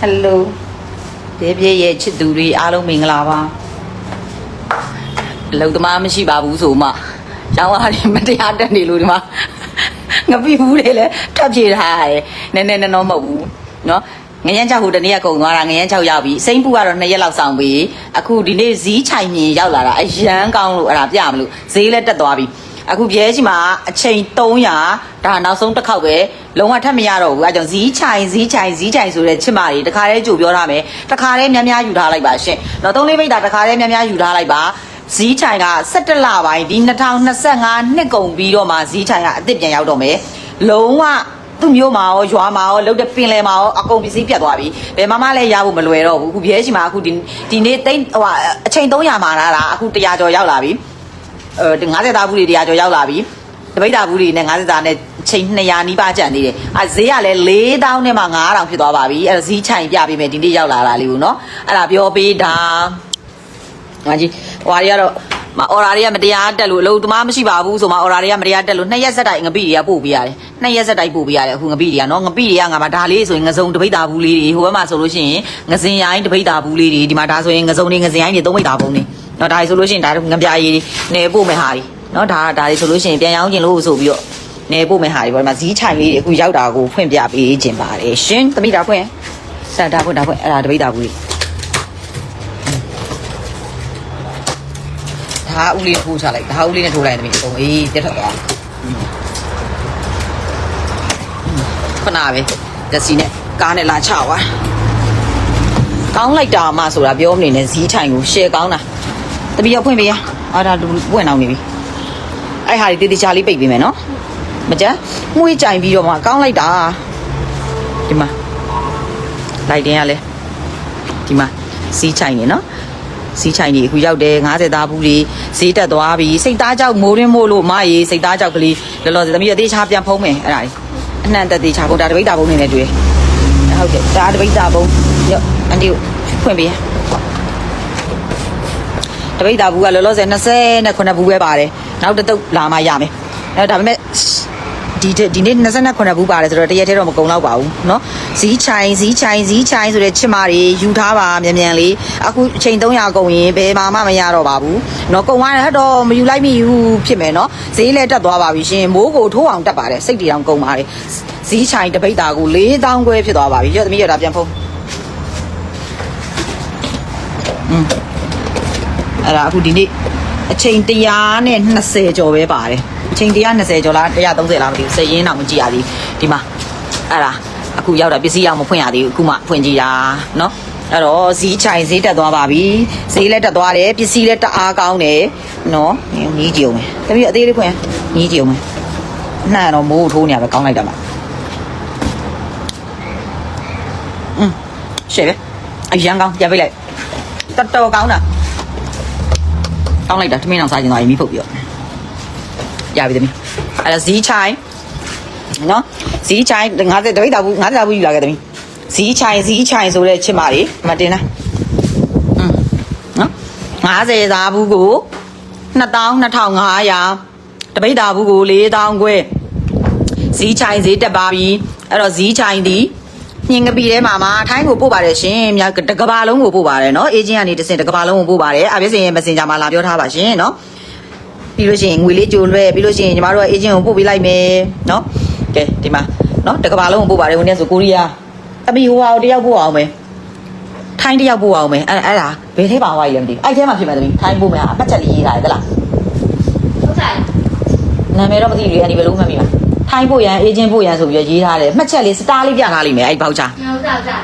ဟယ်လိုပြည့်ပြည့်ရဲ့ချစ်သူတွေအားလုံးမင်္ဂလာပါအလုံသမားမရှိပါဘူးဆိုမှရောင်းရတယ်မတရားတက်နေလို့ဒီမှာငပိဘူးလေလေထပ်ပြေထားရတယ်နည်းနည်းနော်မဟုတ်ဘူးနော်ငရမ်းချောက်ဟိုတနေ့ကကုံသွားတာငရမ်းချောက်ရောက်ပြီစိမ့်ပူကတော့2ရက်လောက်ဆောင်ပြီအခုဒီနေ့ဇီးချိုင်မြင်ရောက်လာတာအရန်ကောင်းလို့အဲ့ဒါပြမလို့ဈေးလည်းတက်သွားပြီ အခုပြဲချီမှာအချိန်300ဒါနောက်ဆုံးတစ်ခေါက်ပဲလုံးဝထပ်မရတော့ဘူးအဲကြောင့်ဇီးချိုင်ဇီးချိုင်ဇီးချိုင်ဆိုတဲ့ချစ်မတွေတခါတည်းကြိုပြောထားမယ်တခါတည်းများများယူထားလိုက်ပါရှင်တော့သုံးလေးပိတ်တာတခါတည်းများများယူထားလိုက်ပါဇီးချိုင်က17လပိုင်းဒီ2025နှစ်ကုန်ပြီးတော့မှဇီးချိုင်ကအစ်စ်ပြန်ရောက်တော့မယ်လုံးဝသူ့မျိုးမှာရောရွာမှာရောလှုပ်တဲ့ပင်လယ်မှာရောအကုန်ပစ္စည်းပြတ်သွားပြီဘယ်မှမလဲရဖို့မလွယ်တော့ဘူးအခုပြဲချီမှာအခုဒီဒီနေ့တိတ်ဟိုအချိန်300မှာလာတာအခု100ကျော်ရောက်လာပြီအဲ 50သားဘူးတွေ100ကျော်ရောက်လာပြီတပိတ်တာဘူးတွေနဲ့50သားနဲ့ချိန်200နီးပါးကျန်သေးတယ်အဲဈေးကလည်း4000နဲ့မှ9000ဖြစ်သွားပါပြီအဲဈေးချိုင်ပြပေးမယ်ဒီနေ့ရောက်လာတာလေးကိုနော်အဲ့ဒါပြောပေးတာငါကြီးဟွာတွေကတော့မအော်ရာတွေကမတရားတက်လို့အလုပ်သမားမရှိပါဘူးဆိုမှအော်ရာတွေကမတရားတက်လို့နှစ်ရက်ဆက်တိုက်ငပိတွေကပို့ပေးရတယ်နှစ်ရက်ဆက်တိုက်ပို့ပေးရတယ်အခုငပိတွေကနော်ငပိတွေကငါမဒါလေးဆိုရင်ငစုံတပိတ်တာဘူးလေးတွေဟိုဘက်မှာဆိုလို့ရှိရင်ငစင်ရိုင်းတပိတ်တာဘူးလေးတွေဒီမှာဒါဆိုရင်ငစုံတွေငစင်ရိုင်းတွေသုံးပိတ်တာပုံတွေ နော်ဒါဆိုလို့ရှိရင်ဒါငပြာရည်နေပို့မယ်ဟာတွေနော်ဒါဒါတွေဆိုလို့ရှိရင်ပြန်ရောင်းခြင်းလို့ဆိုပြီးတော့နေပို့မယ်ဟာတွေပေါ့ဒီမှာဇီးချိုင်လေးတွေအခုရောက်တာကိုဖွင့်ပြပေးခြင်းပါတယ်ရှင်တပိတ်တာဖွင့်ဆက်ဒါဖွင့်ဒါဖွင့်အဲ့ဒါတပိတ်တာဘူးလေးဒါဦးလေးထိုးချလိုက်ဒါဦးလေးနဲ့ထိုးလိုက်တယ်မိအကုန်အေးတက်ထွက်သွားခဏပဲတက်စီနဲ့ကားနဲ့လာချသွားကောင်းလိုက်တာမှဆိုတာပြောမနေနဲ့ဇီးထိုင်ကိုရှယ်ကောင်းတာ တပီတော့ဖွင့်ပေးရအာဒါပွင့်အောင်နေပြီအဲ့ဟာဒီတေးသေးချာလေးပိတ်ပေးမယ်နော်မကြမှုေးကြိုင်ပြီးတော့မှကောင်းလိုက်တာဒီမှာလိုက်တင်ရလဲဒီမှာစီးချိုင်နေနော်စီးချိုင်ကြီးအခုရောက်တယ်90သားဘူးလေးဈေးတက်သွားပြီစိတ်သားကြောက်မိုးရင်းမို့လို့မရေးစိတ်သားကြောက်ကလေးလောလောဆယ်သမီးအသေးချာပြန်ဖုံးမယ်အဲ့ဒါလေးအနှံ့တက်သေးချာဖုံးဒါတပိတ်တာဖုံးနေနဲ့တွေ့ဟုတ်တယ်ဒါတပိတ်တာဖုံးရော့အန်တီကိုဖွင့်ပေးရ တပိတ်တာဘူးကလောလောဆယ်29ဘူးပဲပါတယ်နောက်တစ်တုပ်လာမှရမယ်အဲ့ဒါပေမဲ့ဒီဒီနေ့29ဘူးပါတယ်ဆိုတော့တရက်တည်းတော့မကုန်တော့ပါဘူးเนาะဇီးချိုင်ဇီးချိုင်ဇီးချိုင်ဆိုတဲ့ချစ်မတွေယူထားပါမြန်မြန်လေးအခုအချိန်300ကုန်ရင်ဘယ်မှမရတော့ပါဘူးเนาะကုန်သွားတယ်ဟတ်တော့မယူလိုက်မိဘူးဖြစ်မယ်เนาะဈေးလည်းတက်သွားပါပြီရှင်မိုးကိုထိုးအောင်တက်ပါတယ်စိတ်တီတောင်ကုန်ပါတယ်ဇီးချိုင်တပိတ်တာကို4000ခွဲဖြစ်သွားပါပြီရော့သမီးရတာပြန်ဖုန်းอืม အဲ့ဒါအခုဒီနေ့အချိန်120ကျော်ပဲပါတယ်အချိန်120ကျော်လား130လားမသိဘူးစည်ရင်းတော့မကြည့်ရသေးဒီမှာအဲ့ဒါအခုရောက်တာပစ္စည်းအောင်မဖွင့်ရသေးဘူးအခုမှဖွင့်ကြည့်တာเนาะအဲ့တော့ဈေးချိုင်ဈေးတက်သွားပါပြီဈေးလည်းတက်သွားတယ်ပစ္စည်းလည်းတအားကောင်းတယ်နော်ညီးကြည့်အောင်မယ်တပည့်အသေးလေးဖွင့်ညီးကြည့်အောင်မယ်နှံ့တော့မိုးထိုးနေရပဲကောင်းလိုက်တာမှာอืมရှေ့ပဲအရန်ကောင်းပြပိတ်လိုက်တော်တော်ကောင်းတာ ကောင်းလိုက်တာထမင်းအောင်စားကျင်သွားရင်မိဖုတ်ပြီးတော့ရပြီသမီးအဲ့ဒါဈေးချိုင်နော်ဈေးချိုင်50တပိတ်တာဘူး50တာဘူးယူလာခဲ့သမီးဈေးချိုင်ဈေးချိုင်ဆိုတဲ့ချစ်မလေးမတင်လားอืมနော်50သားဘူးကို22,500တပိတ်တာဘူးကို4,000ခွဲဈေးချိုင်ဈေးတက်ပါပြီအဲ့တော့ဈေးချိုင်ဒီ ညင်ကပီထဲမှာမှာထိုင်းကိုပို့ပါတယ်ရှင်မြတ်တကဘာလုံးကိုပို့ပါတယ်နော်အေဂျင့်ကနေတစ်စင်တကဘာလုံးကိုပို့ပါတယ်အပြည့်စင်ရဲ့ messenger မှာလာပြောထားပါရှင်နော်ပြီးလို့ရှိရင်ငွေလေးကြိုလွှဲပြီးလို့ရှိရင်ညီမတို့ကအေဂျင့်ကိုပို့ပေးလိုက်မယ်နော်ကဲဒီမှာနော်တကဘာလုံးကိုပို့ပါတယ်ဟိုနေ့ဆိုကိုရီးယားအမီဟိုဟာကိုတယောက်ပို့အောင်မယ်ထိုင်းတယောက်ပို့အောင်မယ်အဲ့အဲ့ဒါဘယ်ထဲပါဝါကြီးလဲမသိဘူးအဲ့ထဲမှာဖြစ်မှာတမီးထိုင်းပို့မယ်အပတ်ချက်လေးရေးထားတယ်သလားဟုတ်ကဲ့နာမည်တော့မသိဘူးလေအဲ့ဒီဘယ်လုံးမှတ်မိမှာ ထိုင်းပို့ရန်အေဂျင့်ပို့ရန်ဆိုပြီးရေးထားတယ်မှတ်ချက်လေးစတားလေးပြထားလိမ့်မယ်အဲ့ဘောက်ချာ ဟုတ်ကဲ့ဟုတ်ကဲ့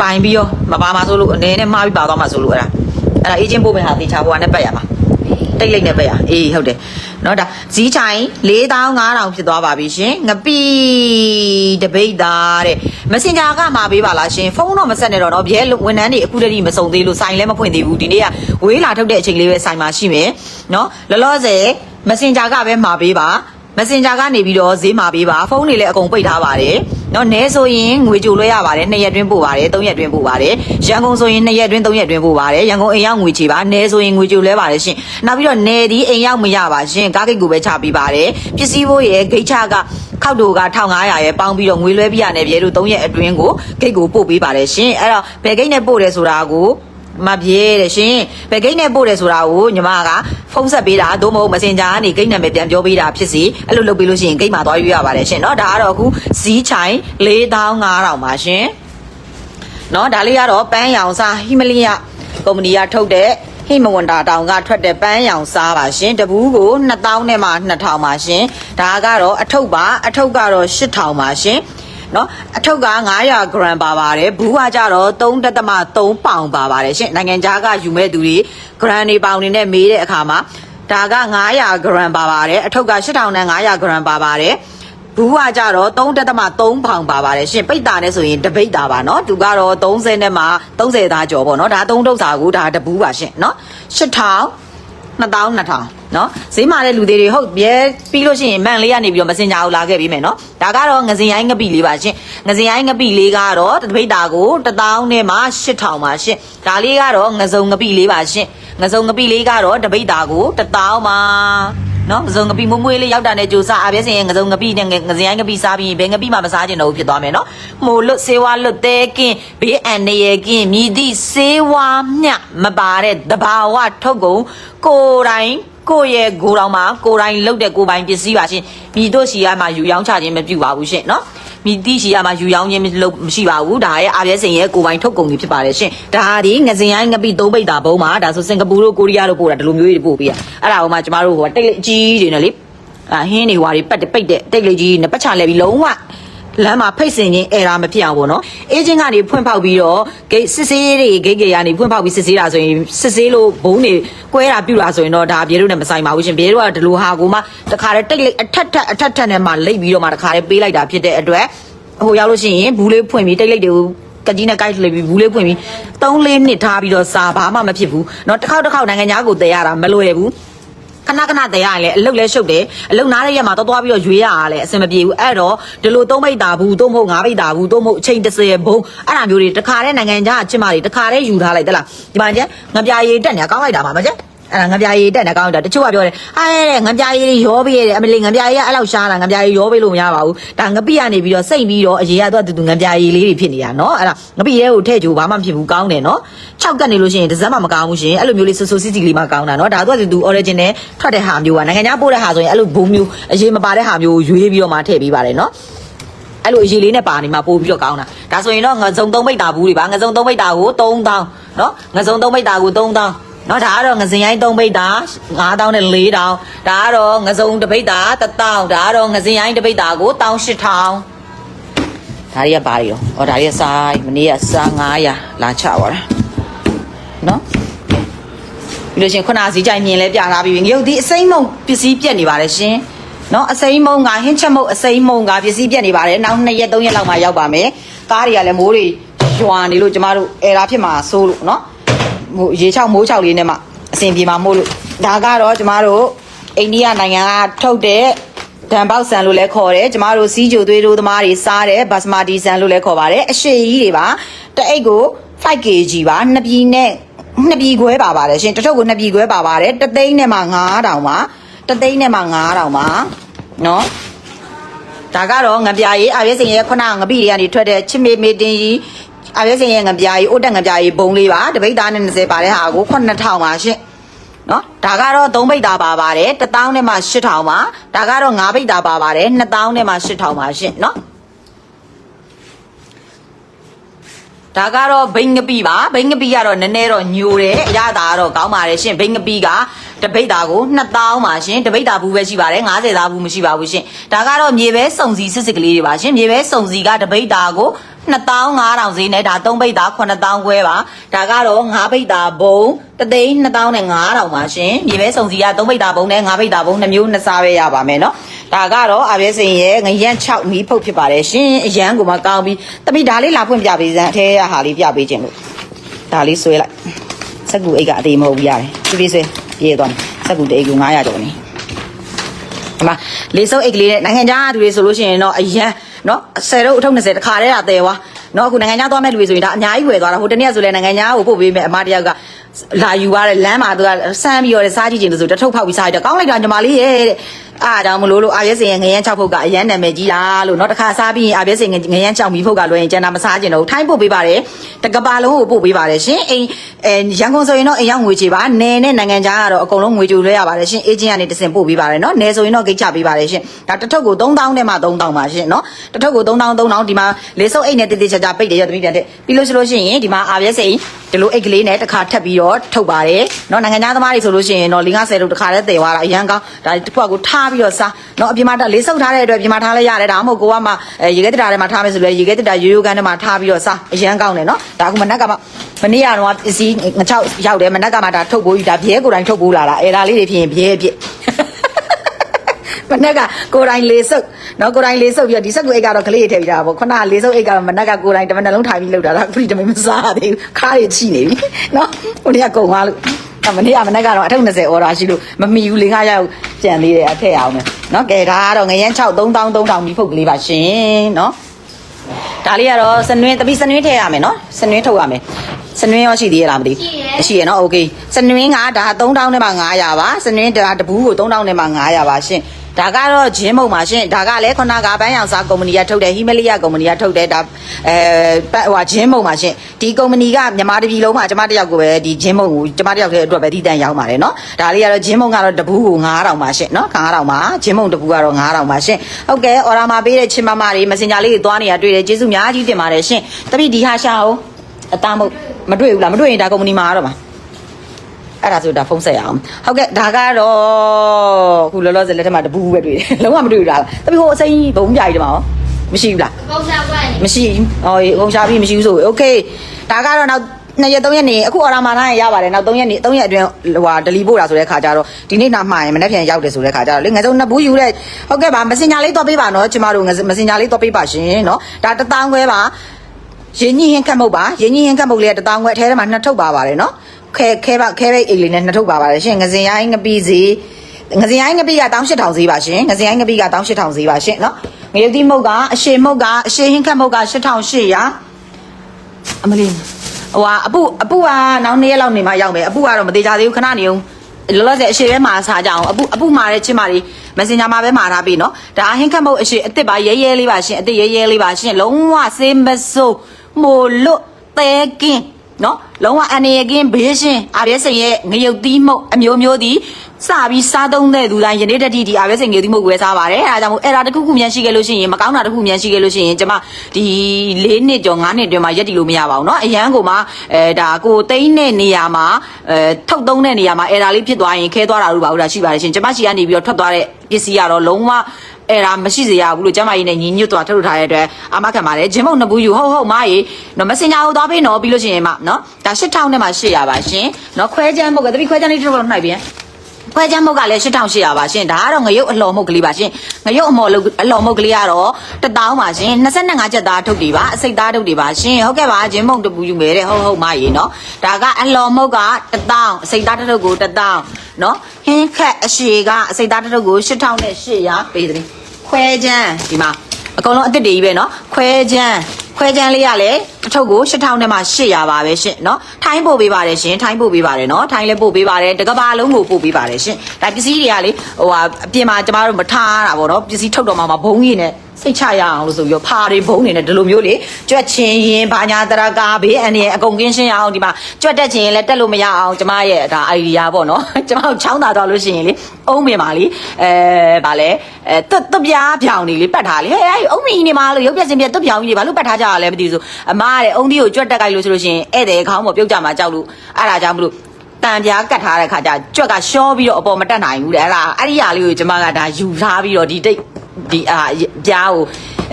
ပိုင်ပြီးရောမပါမှာဆိုလို့အနေနဲ့မှားပြီးပါသွားမှာဆိုလို့အဲ့ဒါအဲ့ဒါအေဂျင့်ပို့မယ်ဟာတေချာဟိုကနဲ့ပတ်ရမှာ တိတ်လိမ့်နဲ့ပဲရအေးဟုတ်တယ်เนาะဒါဇီးချိုင်4500ဖြစ်သွားပါပြီရှင်ငပိတပိတ်သားတဲ့မက်ဆင်ဂျာကမှာပေးပါလားရှင်ဖုန်းတော့မဆက်နဲ့တော့เนาะဘဲဝန်ထမ်းတွေအခုတည်းကမစုံသေးလို့စိုင်လည်းမဖွင့်သေးဘူးဒီနေ့ကဝေးလာထုတ်တဲ့အချိန်လေးပဲစိုင်မှာရှိမယ်เนาะလောလောဆယ်မက်ဆင်ဂျာကပဲမှာပေးပါ မက်ဆင်ဂျာကနေပြီးတော့ဈေးမှာပေးပါဖုန်းတွေလည်းအကုန်ပိတ်ထားပါတယ်နော်နဲဆိုရင်ငွေကြိုလွှဲရပါတယ်2ရက်တွင်းပို့ပါတယ်3ရက်တွင်းပို့ပါတယ်ရန်ကုန်ဆိုရင်2ရက်တွင်း3ရက်တွင်းပို့ပါတယ်ရန်ကုန်အိမ်ရောက်ငွေချေပါနဲဆိုရင်ငွေကြိုလွှဲပါတယ်ရှင်နောက်ပြီးတော့နဲဒီအိမ်ရောက်မရပါရှင်ကားဂိတ်ကိုပဲချပေးပါတယ်ပစ္စည်းဖို့ရဲ့ဂိတ်ချကခခောက်တူက1500ရဲပေါင်းပြီးတော့ငွေလွှဲပြရတယ်ပြဲတို့3ရက်အတွင်းကိုဂိတ်ကိုပို့ပေးပါတယ်ရှင်အဲ့တော့ဘယ်ဂိတ်နဲ့ပို့တယ်ဆိုတာကို မပြေတဲ့ရှင်ဘယ်ဂိတ်နဲ့ပို့တယ်ဆိုတာကိုညီမကဖုန်းဆက်ပေးတာသို့မဟုတ် Messenger ကနေဂိတ်နာမည်ပြန်ပြောပေးတာဖြစ်စီအဲ့လိုလုပ်ပေးလို့ရှိရင်ဂိတ်မှာသွားရွေးရပါတယ်ရှင်เนาะဒါကတော့အခုဇီးချိုင်4500ပါရှင် เนาะဒါလေးကတော့ပန်းရောင်စားဟိမလီယကုမ္ပဏီကထုတ်တဲ့ဟိမဝန်တာတောင်ကထွက်တဲ့ပန်းရောင်စားပါရှင်တပူးကို2000နဲ့မှ2000ပါရှင်ဒါကတော့အထုပ်ပါအထုပ်ကတော့8000ပါရှင် เนาะအထုပ်က900 gram ပါပါတယ်ဘူးကကြတော့3.3ပေါင်ပါပါတယ်ရှင်နိုင်ငံခြားကယူမဲ့သူတွေ gram တွေပေါင်တွေနဲ့မေးတဲ့အခါမှာဒါက900 gram ပါပါတယ်အထုပ်က8000နဲ့900 gram ပါပါတယ် ဘူးကကြတော့3.3ဖောင်ပါပါတယ်ရှင်ပိတ်တာနဲ့ဆိုရင်တပိတ်တာပါเนาะသူကတော့30နဲ့မှ30သားကျော်ပေါ့เนาะဒါ3ဒုတ်စာကိုဒါတဘူးပါရှင်เนาะ8000 2000 2000 နော်ဈေးမာတဲ့လူတွေတွေဟုတ်ပြဲပြီးလို့ရှိရင်မန်လေးကနေပြီးတော့မစင်ညာကိုလာခဲ့ပြီးမယ်နော်ဒါကတော့ငစင်ရိုင်းငပိလေးပါရှင်ငစင်ရိုင်းငပိလေးကတော့တပိတ်တာကို1000နဲ့မှ8000ပါရှင်ဒါလေးကတော့ငစုံငပိလေးပါရှင်ငစုံငပိလေးကတော့တပိတ်တာကို1000ပါနော်ငစုံငပိမွမွေးလေးရောက်တာနဲ့ကြိုစားအပြည့်စင်ငစုံငပိနဲ့ငစရိုင်းငပိစားပြီးဘယ်ငပိမှမစားကျင်တော့ဘူးဖြစ်သွားမယ်နော်မိုလွတ်ဆေးဝါလွတ်သေးကင်းဘေးအန္တရာယ်ကင်းမြည်သည့်ဆေးဝါမျှမပါတဲ့တဘာဝထုတ်ကုန်ကိုယ်တိုင် ကိုယ့်ရဲ့ကိုယ်တော်မှာကိုယ်တိုင်လုတ်တဲ့ကိုယ်ပိုင်ပစ္စည်းပါရှင်မြည်တို့စီကမှယူရောင်းချခြင်းမပြုပါဘူးရှင်နော်မြည်သည့်စီကမှယူရောင်းခြင်းမလုပ်မရှိပါဘူးဒါရဲ့အပြည့်စင်ရဲ့ကိုယ်ပိုင်ထုတ်ကုန်တွေဖြစ်ပါတယ်ရှင်ဒါဒီငစရိုင်းငပိသုံးပိတ်တာဘုံမှာဒါဆိုစင်ကာပူတို့ကိုရီးယားတို့ပို့တာဒီလိုမျိုးတွေပို့ပေးရအဲ့ဒါဟိုမှာကျမတို့ဟိုတိတ်လေးအကြီးတွေနဲ့လေအာဟင်းတွေဝါတွေပတ်တဲ့ပိတ်တဲ့တိတ်လေးကြီးနဲ့ပတ်ချလဲပြီးလုံးဝ လမ်းမှာဖိတ်စင်ချင်းအဲရာမဖြစ်အောင်ပေါ့နော်အေဂျင့်ကနေဖွင့်ဖောက်ပြီးတော့ဂိတ်စစ်ဆေးတွေဂိတ်ကြီးကနေဖွင့်ဖောက်ပြီးစစ်ဆေးတာဆိုရင်စစ်ဆေးလို့ဘုံတွေကွဲတာပြူတာဆိုရင်တော့ဒါပြေတို့နဲ့မဆိုင်ပါဘူးရှင်ပြေတို့ကဒီလိုဟာကိုမှတခါတည်းတိတ်လေးအထက်ထက်အထက်ထက်နဲ့မှလိတ်ပြီးတော့မှတခါတည်းပေးလိုက်တာဖြစ်တဲ့အတွက်ဟိုရောက်လို့ရှိရင်ဘူးလေးဖွင့်ပြီးတိတ်လိတ်တွေကိုကကြီးနဲ့ကိုက်လှည့်ပြီးဘူးလေးဖွင့်ပြီး3လေးနှစ်ထားပြီးတော့စာဘာမှမဖြစ်ဘူးเนาะတစ်ခေါက်တစ်ခေါက်နိုင်ငံသားကိုတည်ရတာမလွယ်ဘူး ခဏခဏတရရင်လည်းအလုတ်လဲရှုပ်တယ်အလုတ်နားတဲ့ရက်မှာတော့သွားပြီးတော့ရွေးရတာလည်းအဆင်မပြေဘူးအဲ့တော့ဒီလိုသုံးပိတ်တာဘူးသုံးဖို့ငါးပိတ်တာဘူးသုံးဖို့အချိန်30ဘုံအဲ့ဒါမျိုးတွေတခါတည်းနိုင်ငံခြားအချစ်မတွေတခါတည်းယူထားလိုက်တလားဒီမှာကျငပြာရည်တက်နေကောင်းလိုက်တာပါမကျ အဲ့ဒါငပြာရည်တက်နေကောင်းတာတချို့ကပြောတယ်အဲတဲ့ငပြာရည်ရောပေးရတယ်အမလီငပြာရည်ကအဲ့လောက်ရှားတာငပြာရည်ရောပေးလို့မရပါဘူးဒါငပိကနေပြီးတော့စိတ်ပြီးတော့အရေးရတော့တူတူငပြာရည်လေးတွေဖြစ်နေတာနော်အဲ့ဒါငပိရဲကိုထည့်ကြိုးဘာမှမဖြစ်ဘူးကောင်းတယ်နော်6ကတ်နေလို့ရှိရင်တစ်စက်မှမကောင်းဘူးရှင်အဲ့လိုမျိုးလေးဆူဆူစီစီလေးမှကောင်းတာနော်ဒါတော့တူ origin နဲ့ထွက်တဲ့ဟာမျိုးကနိုင်ငံခြားပို့တဲ့ဟာဆိုရင်အဲ့လိုဘုံမျိုးအရေးမပါတဲ့ဟာမျိုးရွေးပြီးတော့မှထည့်ပေးပါတယ်နော် အဲ့လိုအရေးလေးနဲ့ပါနေမှာပို့ပြီးတော့ကောင်းတာဒါဆိုရင်တော့ငစုံသုံးပိတ်တာဘူးတွေပါငစုံသုံးပိတ်တာကို3000เนาะငစုံသုံးပိတ်တာကို3000 နော်ဒါကတော့ငစင်ရိုင်း3ပိတ်တာ9000နဲ့4000ဒါကတော့ငစုံတစ်ပိတ်တာ1000ဒါကတော့ငစင်ရိုင်းတစ်ပိတ်တာကို18000ဒါတွေကဘာတွေရောဟောဒါတွေကစားမနေ့ကစား900လာချပါလားနော်ပြီးလို့ရှင်ခုနစည်းကြိုင်မြင်လဲပြထားပြီးရုပ်ဒီအစိမ့်မုံပစ္စည်းပြက်နေပါတယ်ရှင်နော်အစိမ့်မုံကဟင်းချက်မုံအစိမ့်မုံကပစ္စည်းပြက်နေပါတယ်နောက်2ရက်3ရက်လောက်မှရောက်ပါမယ်ကားတွေကလည်းမိုးတွေရွာနေလို့ကျမတို့အဲဒါဖြစ်မှာစိုးလို့နော် ဟိုရေချောက်မိုးချောက်လေးနဲ့မှအဆင်ပြေမှာမို့လို့ဒါကတော့ကျမတို့အိန္ဒိယနိုင်ငံကထုတ်တဲ့ဒံပေါက်ဆန်လို့လည်းခေါ်တယ်ကျမတို့စီးကြိုသွေးတို့သမားတွေစားတဲ့ဘတ်စမာတီဆန်လို့လည်းခေါ်ပါတယ်အရှိကြီးတွေပါတအိတ်ကို 5kg ပါနှစ်ပြည်နဲ့နှစ်ပြည်ခွဲပါပါတယ်ရှင်တစ်ထုပ်ကိုနှစ်ပြည်ခွဲပါပါတယ်တသိန်းနဲ့မှ9000ပါတသိန်းနဲ့မှ9000ပါနော်ဒါကတော့ငပြာရီအပြည့်စင်ရဲ့ခုနငပိတွေကနေထွက်တဲ့ချစ်မေမေတင်ကြီး အပြည့်စင်ရဲ့ငပြာရီအိုးတက်ငပြာရီဘုံလေးပါတပိတ်သားနဲ့20ပါတဲ့ဟာကို9000ပါရှင့်နော်ဒါကတော့3ပိတ်သားပါပါတယ်1000နဲ့မှ8000ပါဒါကတော့5ပိတ်သားပါပါတယ်2000နဲ့မှ8000ပါရှင့်နော် ဒါကတော့ဘိန်းငပိပါဘိန်းငပိကတော့နည်းနည်းတော့ညိုတယ်အရသာကတော့ကောင်းပါတယ်ရှင်ဘိန်းငပိကတပိတ်သားကို2000ပါရှင်တပိတ်သားဘူးပဲရှိပါတယ်90သားဘူးမရှိပါဘူးရှင်ဒါကတော့မြေပဲစုံစီစစ်စစ်ကလေးတွေပါရှင်မြေပဲစုံစီကတပိတ်သားကို2500ဈေးနဲ့ဒါ3ပိတ်သား9000ခွဲပါဒါကတော့5ပိတ်သားဘုံတသိန်း2000နဲ့9000ပါရှင်မြေပဲစုံစီက3ပိတ်သားဘုံနဲ့5ပိတ်သားဘုံ2မျိုးနှစ်စားပဲရပါမယ်เนาะ ဒါကတော့အပြည့်စင်ရဲ့ငရန့်6မီးဖုတ်ဖြစ်ပါတယ်ရှင်အရန်ကိုမှကောင်းပြီးတပိဒါလေးလာဖွင့်ပြပေးစမ်းအထဲကဟာလေးပြပေးခြင်းလို့ဒါလေးဆွဲလိုက်စက်ကူအိတ်ကအသေးမဟုတ်ဘူးရတယ်ပြပြဆွဲပြေးသွားမယ်စက်ကူတအိတ်ကို900ကျော်နေဒီမှာလေးစုပ်အိတ်ကလေးနဲ့နိုင်ငံခြားသူတွေဆိုလို့ရှိရင်တော့အရန်နော်10တော့အထုပ်20တခါတည်းတာတဲွားနော်အခုနိုင်ငံခြားသွားမဲ့လူတွေဆိုရင်ဒါအများကြီးဝယ်သွားတာဟိုတနေ့ကဆိုလဲနိုင်ငံခြားကိုပို့ပေးမယ်အမတယောက်ကလာယူသွားတယ်လမ်းမှာသူကစမ်းပြီးတော့စားကြည့်ခြင်းလို့ဆိုတထုပ်ဖောက်ပြီးစားရတော့ကောင်းလိုက်တာညီမလေးရဲ့တဲ့ အားကြောင့်မလို့လို့အာရဲစင်ရဲ့ငရမ်း6ဖုတ်ကအရန်နာမည်ကြီးတာလို့နော်တခါစားပြီးရင်အာရဲစင်ငရမ်း6မီဖုတ်ကလွယ်ရင်ကျန်တာမစားကြင်တော့ထိုင်းပို့ပေးပါတယ်တကပါလုံးကိုပို့ပေးပါတယ်ရှင်အိမ်အဲရန်ကုန်ဆိုရင်တော့အိမ်ရောက်ငွေချေပါနယ်နဲ့နိုင်ငံခြားကတော့အကုန်လုံးငွေကြိုလွှဲရပါတယ်ရှင်အေဂျင့်ကနေတစင်ပို့ပေးပါတယ်နော်နယ်ဆိုရင်တော့ဂိတ်ချပေးပါတယ်ရှင်ဒါတထုပ်ကို3000နဲ့မှ3000ပါရှင်နော်တထုပ်ကို3000 3000ဒီမှာလေးစုပ်အိတ်နဲ့တိတိကျကျပိတ်တယ်ရသမီးပြန်တဲ့ပြီးလို့ဆိုလို့ရှိရင်ဒီမှာအာရဲစင်ဒီလိုအိတ်ကလေးနဲ့တစ်ခါထပ်ပြီးတော့ထုတ်ပါတယ်နော်နိုင်ငံခြားသမားတွေဆိုလို့ရှိရင်တော့450လောက်တစ်ခါတည်းတည်သွားတာအရန်ကောင်းဒါတစ်ခွက်ကိုထားပြီးတော့စားနော်အပြင်မှာလေးဆုပ်ထားတဲ့အတွက်ပြင်မှာထားလိုက်ရတယ်ဒါမှမဟုတ်ကိုကမှရေခဲတတာထဲမှာထားမယ်ဆိုလဲရေခဲတတာရိုးရိုးကန်းထဲမှာထားပြီးတော့စားအရန်ကောင်းတယ်နော်ဒါအခုမနက်ကမှမနေ့ကတော့ပစ္စည်းငချောက်ရောက်တယ်မနက်ကမှဒါထုတ်ဖို့ကြီးဒါဘဲကိုယ်တိုင်ထုတ်ဖို့လာတာအဲဒါလေးတွေဖြစ်ရင်ဘဲအဖြစ်မနက်ကကိုတိုင်းလေးစုပ်နော်ကိုတိုင်းလေးစုပ်ပြီးတော့ဒီဆက်ကူအိတ်ကတော့ကလေးထည့်ပြီးတာပေါ့ခုနကလေးစုပ်အိတ်ကတော့မနက်ကကိုတိုင်းတမန်နှလုံးထိုင်ပြီးလောက်တာဒါအခုဒီတမင်မစားရသေးဘူးခါးရချီနေပြီနော်ဟိုနေ့ကကုံသွားလို့ မနေ့ကမနက်ကတော့အထုပ်20အော်ဒါရှိလို့မမီဘူးလေခါရောက်ကြံသေးတယ်အထက်အောင်မယ်နော်ကဲဒါကတော့ငရမ်း6 3000 3000ပြီးဖုတ်ကလေးပါရှင်နော်ဒါလေးကတော့စနွင်းတပိစနွင်းထည့်ရမယ်နော်စနွင်းထုတ်ရမယ်စနွင်းရောရှိသေးရလားမသိဘူးရှိရနော်โอเคစနွင်းကဒါ3000နဲ့မှ900ပါစနွင်းဒါတဘူးကို3000နဲ့မှ900ပါရှင် ဒါကတော့ဂျင်းမုံပါရှင်ဒါကလည်းခုနကဘန်းရောင်စားကုမ္ပဏီကထုတ်တယ်ဟီမလီယာကုမ္ပဏီကထုတ်တယ်ဒါအဲဟိုဂျင်းမုံပါရှင်ဒီကုမ္ပဏီကမြန်မာတပြည်လုံးမှာကျမတယောက်ကိုပဲဒီဂျင်းမုံကိုကျမတယောက်တည်းအတွက်ပဲတည်တန့်ရောင်းပါတယ်နော်ဒါလေးကတော့ဂျင်းမုံကတော့တဘူးကို9000ပါရှင်နော်9000ပါဂျင်းမုံတဘူးကတော့9000ပါရှင်ဟုတ်ကဲ့အော်ရာမှာပေးတဲ့ချင်းမမတွေမစင်ဂျာလေးတွေသွားနေရတွေ့တယ်ကျေးဇူးအများကြီးတင်ပါတယ်ရှင်တပိဒီဟာရှာအောင်အသားမဟုတ်မတွေ့ဘူးလားမတွေ့ရင်ဒါကုမ္ပဏီမှာတော့မှာ အဲ့ဒါဆိုဒါဖုန်းဆက်ရအောင်ဟုတ်ကဲ့ဒါကတော့အခုလောလောဆယ်လက်ထက်မှာတပူးပဲတွေ့တယ်လုံးဝမတွေ့ဘူးလားတပီဟိုအစိမ်းဘုံကြိုက်တယ်မဟုတ်မရှိဘူးလား ကောင်းစားကွက်နေ မရှိဘူးဟောအကုန်ရှာပြီးမရှိဘူးဆိုโอเคဒါကတော့နောက်နှစ်ရက်သုံးရက်နေအခုအော်ရာမာထားရင်ရပါတယ်နောက်သုံးရက်နေသုံးရက်အတွင်းဟိုဟာဒလီပို့တာဆိုတဲ့ခါကျတော့ဒီနေ့နောက်မှာရင်မနေ့ပြန်ရောက်တယ်ဆိုတဲ့ခါကျတော့လေငါစုံနှစ်ဘူးယူတဲ့ဟုတ်ကဲ့ပါမစင်ညာလေးတော့ပေးပါနော်ကျမတို့မစင်ညာလေးတော့ပေးပါရှင်နော်ဒါတထောင်ခွဲပါရင်းကြီးဟင်းခတ်မုတ်ပါရင်းကြီးဟင်းခတ်မုတ်လေးကတထောင်ခွဲအထဲထဲမှာနှစ်ထုပ်ပါပါတယ်နော် ခဲခဲပါခဲပဲအိတ်လေးနဲ့နှစ်ထုပ်ပါပါတယ်ရှင်ငစင်ရိုင်းငပီစီငစင်ရိုင်းငပီက18000ဈေးပါရှင်ငစင်ရိုင်းငပီက18000ဈေးပါရှင်နော်ငရုတ်တိမုတ်ကအရှေမုတ်ကအရှေဟင်းခတ်မုတ်က8800အမလေးဟိုဟာအပုအပုကနောက်နေ့ရက်လောက်နေမှရောက်မယ်အပုကတော့မသေးကြသေးဘူးခဏနေအောင်လောလောဆယ်အရှိပဲမှာစားကြအောင်အပုအပုမှာတဲ့ချစ်မလေးမစင်ညာမှာပဲမှာထားပြီနော်ဒါဟင်းခတ်မုတ်အရှိအစ်စ်ပါရဲရဲလေးပါရှင်အစ်စ်ရဲရဲလေးပါရှင်လုံးဝစေးမစိုးမိုလွတ်သဲကင်း နော်လုံးဝအနေရကင်းဘေးရှင်အာပြဲစိန်ရဲ့ငရုတ်သီးမုတ်အမျိုးမျိုးဒီစပြီးစားသုံးတဲ့သူတိုင်းယနေ့တတိဒီအာပြဲစိန်ငရုတ်သီးမုတ်ကိုပဲစားပါတယ်အဲဒါကြောင့်မို့အဲ့ဒါတစ်ခုခုမြန်ရှိခဲ့လို့ရှိရင်မကောင်းတာတစ်ခုမြန်ရှိခဲ့လို့ရှိရင်ကျမဒီ၄နှစ်ကျော်၅နှစ်အတွင်းမှာရက်တည်လို့မရပါဘူးเนาะအရန်ကိုမှအဲဒါကိုသိန်းတဲ့နေရာမှာအဲထုတ်သုံးတဲ့နေရာမှာအဲဒါလေးဖြစ်သွားရင်ခဲသွားတာလို့ပါဘူးဒါရှိပါတယ်ရှင်ကျမရှိကနေပြီးတော့ထွက်သွားတဲ့ပစ္စည်းကတော့လုံးဝ အဲ့ဒါမရှိစေရဘူးလို့ကျမကြီးနဲ့ညီညွတ်သွားထုတ်ထားတဲ့အတွက်အမခံပါတယ်ဂျင်းမုံနှစ်ဘူးယူဟုတ်ဟုတ်မာကြီးနော်မစင်ညာကိုသွားပေးနော်ပြီးလို့ရှိရင်မနော်ဒါ8000နဲ့မှ800ပါရှင်နော်ခွဲချမ်းမဟုတ်ကတပိခွဲချမ်းလေးထုတ်လို့နှိုက်ပြန် ခွဲချမ်းမုတ်ကလည်း8800ပါရှင်ဒါကတော့ငရုတ်အလော်မုတ်ကလေးပါရှင်ငရုတ်အမော်လို့အလော်မုတ်ကလေးကတော့1000ပါရှင်25ချက်သားထုတ်တွေပါအစိတ်သားထုတ်တွေပါရှင်ဟုတ်ကဲ့ပါဂျင်းမုံတပူယူမယ်တဲ့ဟုတ်ဟုတ်မရေနော်ဒါကအလော်မုတ်က1000အစိတ်သားတစ်ထုပ်ကို1000နော်ဟင်းခက်အရှည်ကအစိတ်သားတစ်ထုပ်ကို8800ပေးတယ်ခွဲချမ်းဒီမှာ အကုန်လုံးအစ်စ်တွေကြီးပဲနော်ခွဲချမ်းခွဲချမ်းလေးရလဲတစ်ထုပ်ကို8000နဲ့မှ800ပါပဲရှင်နော်ထိုင်းပို့ပေးပါတယ်ရှင်ထိုင်းပို့ပေးပါတယ်နော်ထိုင်းလည်းပို့ပေးပါတယ်တကဘာလုံးကိုပို့ပေးပါတယ်ရှင်ဒါပစ္စည်းတွေကလေဟိုဟာအပြင်မှာကျမတို့မထားတာပေါ့နော်ပစ္စည်းထုတ်တော့မှမဘုံကြီးနဲ့ စိတ်ချရအောင်လို့ဆိုပြီးတော့ဖာတွေဘုံနေနဲ့ဒီလိုမျိုးလေကြွက်ချင်းရင်ဘာညာတရကာဘေးအန္တရာယ်အကုန်ကင်းရှင်းရအောင်ဒီမှာကြွက်တက်ချင်းရင်လည်းတက်လို့မရအောင်ကျမရဲ့ဒါ idea ပေါ့နော်ကျမတို့ချောင်းသာသွားလို့ရှိရင်လေအုံးပင်ပါလေအဲဗာလဲအဲတွတ်တွတ်ပြားပြောင်နေလေပတ်ထားလေဟဲ့အဲ့အုံးမီနေမှာလို့ရုပ်ပြက်စင်ပြက်တွတ်ပြောင်ကြီးတွေဘာလို့ပတ်ထားကြရလဲမသိဘူးဆိုအမားတဲ့အုံးဒီကိုကြွက်တက်ကြိုက်လို့ဆိုလို့ရှိရင်ဧည့်သည်ခေါင်းပေါ်ပြုတ်ကြမှာကြောက်လို့အဲ့ဒါကြောင့်မလို့တန်ပြားကတ်ထားတဲ့ခါကျကြွက်ကရှောပြီးတော့အပေါ်မတက်နိုင်ဘူးလေအဲ့ဒါအဲ့ဒီဟာလေးကိုကျမကဒါယူထားပြီးတော့ဒီတိတ် ဒီအာပြားကို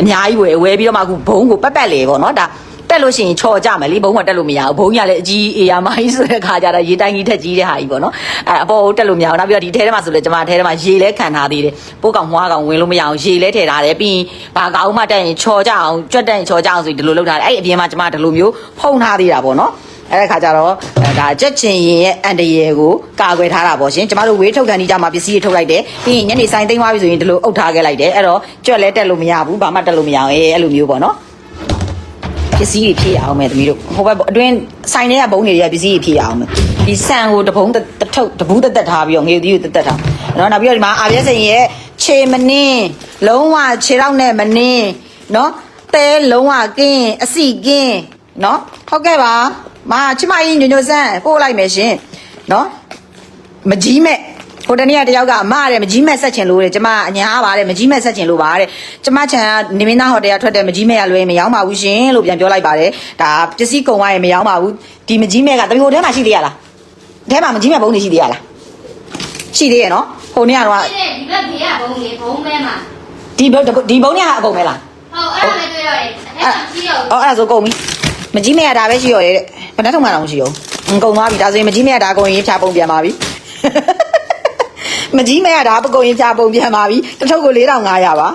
အများကြီးဝယ်ဝယ်ပြီးတော့မှအခုဘုံကိုပတ်ပတ်လေပေါ့နော်ဒါတက်လို့ရှိရင်ချော်ကြမယ်လေဘုံကတက်လို့မရဘူးဘုံကြီးကလည်းအကြီးအေးရမိုင်းဆိုတဲ့ခါကျတော့ရေတိုင်းကြီးထက်ကြီးတဲ့ဟာကြီးပေါ့နော်အဲအပေါ်ကိုတက်လို့မရဘူးနောက်ပြီးတော့ဒီထဲထဲမှာဆိုလေကျမထဲထဲမှာရေလဲခံထားသေးတယ်ပိုးကောင်မွားကောင်ဝင်လို့မရအောင်ရေလဲထည့်ထားတယ်ပြီးရင်ဘာကောင်မှတက်ရင်ချော်ကြအောင်ကြွက်တက်ရင်ချော်ကြအောင်ဆိုဒီလိုလုပ်ထားတယ်အဲ့ဒီအပြင်မှာကျမဒီလိုမျိုးဖုံထားသေးတာပေါ့နော် အဲ့ဒါခါကျတော့အဲဒါကြက်ချင်ရင်ရဲ့အန်တရယ်ကိုကာကွယ်ထားတာပေါ့ရှင်ကျမတို့ဝေးထုတ်ကန်ဒီကြမှာပစ္စည်းတွေထုတ်လိုက်တယ်ပြီးရင်ညနေဆိုင်သိမ်းသွားပြီဆိုရင်ဒီလိုအုပ်ထားခဲ့လိုက်တယ်အဲ့တော့ကြွက်လဲတက်လို့မရဘူးဘာမှတက်လို့မရအောင်အဲအဲ့လိုမျိုးပေါ့နော်ပစ္စည်းတွေဖြည့်အောင်မယ်တမီးတို့ဟိုဘက်အတွင်းဆိုင်ထဲကဘုံတွေကပစ္စည်းတွေဖြည့်အောင်မယ်ဒီဆန်ကိုတဘုံတစ်ထုပ်တဘူးတက်တက်ထားပြီးတော့ငေဒီကိုတက်တက်ထားနော်နောက်ပြီးတော့ဒီမှာအာပြည့်စင်ရဲ့ခြေမနှင်းလုံးဝခြေတော့နဲ့မနှင်းနော်သဲလုံးဝကင်းအစီကင်းနော်ဟုတ်ကဲ့ပါ မာချမကြီးညညဆန်းပို့လိုက်မယ်ရှင်နော်မကြီးမဲ့ဟိုတနေ့ကတယောက်ကအမတဲ့မကြီးမဲ့ဆက်ချင်လို့တဲ့ကျမအညာပါတယ်မကြီးမဲ့ဆက်ချင်လို့ပါတဲ့ကျမချန်ကနေမင်းသားဟိုတယ်ကထွက်တဲ့မကြီးမဲ့ရလွဲမရောင်းပါဘူးရှင်လို့ပြန်ပြောလိုက်ပါတယ်ဒါပစ္စည်းကုန်သွားရင်မရောင်းပါဘူးဒီမကြီးမဲ့ကတမီဟိုထဲမှာရှိသေးရလားထဲမှာမကြီးမဲ့ဘုံနေရှိသေးရလားရှိသေးရဲ့နော်ဟိုနေ့ကတော့ ဒီဒီဘက်ဘေးကဘုံလေဘုံမဲမှာ ဒီဘုတ်ဒီဘုံเนี่ยအကုန်ပဲလား ဟုတ်အဲ့ဒါလည်းတွေ့ရတယ်အဲ့ဒါကြည့်ရော အော်အဲ့ဒါဆိုကုန်ပြီ မကြီးမဲ့ကဒါပဲရှိရောရဲ့တဲ့ဘယ်နှထုံမှတော့မရှိရောအင်းကုန်သွားပြီဒါဆိုရင်မကြီးမဲ့ကဒါကုန်ရင်ဖြာပုံပြန်ပါပြီမကြီးမဲ့ကဒါပကုန်ရင်ဖြာပုံပြန်ပါပြီတစ်ထုပ်ကို4500ပါ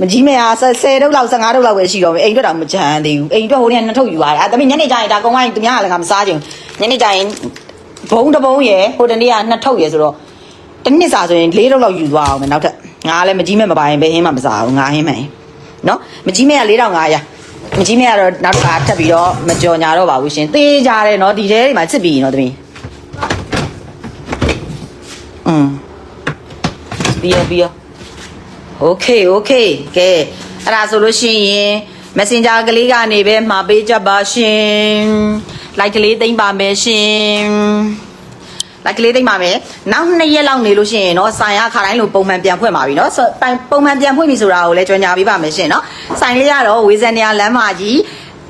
မကြီးမဲ့က10ထုပ်လောက်15ထုပ်လောက်ပဲရှိတော့မယ်အိမ်အတွက်တော့မချမ်းသေးဘူးအိမ်အတွက်ဟိုနေ့ကနှစ်ထုပ်ယူရတယ်အဲတမီးညနေကျရင်ဒါကုန်သွားရင်သူများကလည်းငါမစားချင်ဘူးညနေကျရင်ဘုံတစ်ဘုံရယ်ဟိုတနေ့ကနှစ်ထုပ်ရယ်ဆိုတော့တစ်နှစ်စာဆိုရင်၄ထုပ်လောက်ယူသွားအောင်မယ်နောက်ထပ်ငါလည်းမကြီးမဲ့မပါရင်ဘယ်ဟင်းမှမစားဘူးငါဟင်းမယ်နော်မကြီးမဲက4500 မကြီးမဲကတော့နောက်တစ်ခါထပ်ပြီးတော့မကြော်ညာတော့ပါဘူးရှင်သေးကြတယ်နော်ဒီထဲတွေမှာစစ်ပြီးနော်သမီးอืมပြီးရောပြီးရောโอเคโอเคကဲအဲ့ဒါဆိုလို့ရှိရင် Messenger ကလေးကနေပဲမှာပေးကြပါရှင် like ကလေးသိမ့်ပါမယ်ရှင် လိုက်ကလေးသိမ့်ပါမယ်နောက်နှစ်ရက်လောက်နေလို့ရှိရင်เนาะဆိုင်ရခါတိုင်းလိုပုံမှန်ပြန်ဖွင့်ပါပြီเนาะဆိုပိုင်ပုံမှန်ပြန်ဖွင့်ပြီဆိုတာကိုလည်းကြော်ညာပေးပါမယ်ရှင်เนาะဆိုင်လေးကတော့ဝေဇန်နီယာလမ်းမကြီး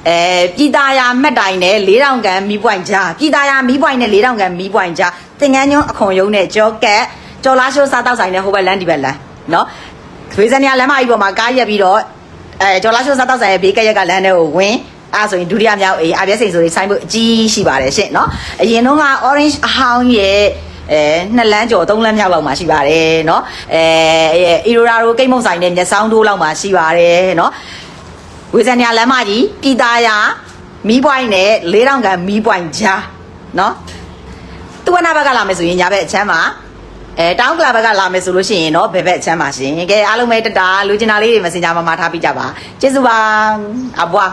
အဲပြည်သားရမှတ်တိုင်နဲ့4000ကန်မီးပွိုင်ကြားပြည်သားရမီးပွိုင်နဲ့4000ကန်မီးပွိုင်ကြားသင်ငန်းညွန်းအခွန်ယုံနဲ့ကြောကက်ကြော်လားရှိုးစားတောက်ဆိုင်နဲ့ဟိုဘက်လမ်းဒီဘက်လမ်းเนาะဝေဇန်နီယာလမ်းမကြီးပေါ်မှာကားရက်ပြီးတော့အဲကြော်လားရှိုးစားတောက်ဆိုင်ရဲ့ဘေးကက်ရက်ကလမ်းထဲကိုဝင် အဲ့ဒါဆိုရင်ဒုတိယမြောက်အေးအပြည့်စိန်ဆိုရင်ဆိုင်ဖို့အကြီးရှိပါတယ်ရှင့်เนาะအရင်တော့က orange အဟောင်းရဲ့အဲနှစ်လမ်းကျော်သုံးလမ်းမြောက်လောက်မှာရှိပါတယ်เนาะအဲအီရိုရာရိုကိတ်မုံဆိုင်နဲ့မျက်စောင်းထိုးလောက်မှာရှိပါတယ်เนาะဝေဇန်ညာလမ်းမကြီးပြည်သားရမီးပွိုင်းနဲ့4000ကန်မီးပွိုင်းကြားเนาะသူဝနာဘက်ကလာမယ်ဆိုရင်ညာဘက်အချမ်းမှာအဲတောင်းကလာဘက်ကလာမယ်ဆိုလို့ရှိရင်เนาะဘယ်ဘက်အချမ်းမှာရှင်ကဲအားလုံးပဲတတာလူချင်တာလေးတွေမစင်ကြမှာမှာထားပြကြပါကျေးဇူးပါအဘွား